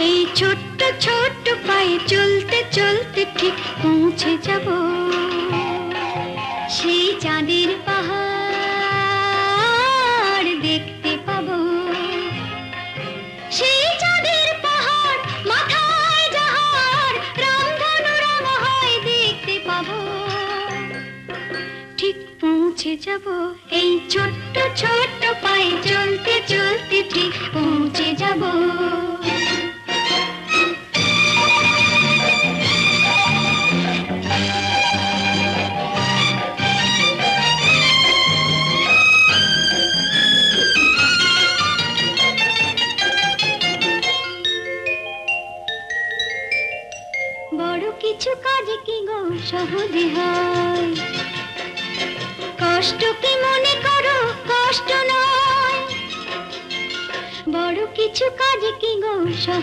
এই ছোট্ট ছোট্ট পায়ে চলতে চলতে ঠিক পৌঁছে যাব। সেই চাঁদের পাহাড় দেখতে পাব। সেই চাঁদের পাহাড় মাথায় যাহার রামধনু হয় দেখতে পাব। ঠিক পৌঁছে যাব। এই ছোট্ট ছোট্ট পায়ে চলতে চলতে ঠিক পৌঁছে যাব। বড় কিছু কাজ কি গো সহজে হয়? কষ্ট কি মনে করো, কষ্ট নয়। বড় কিছু কাজ কি গো সহজে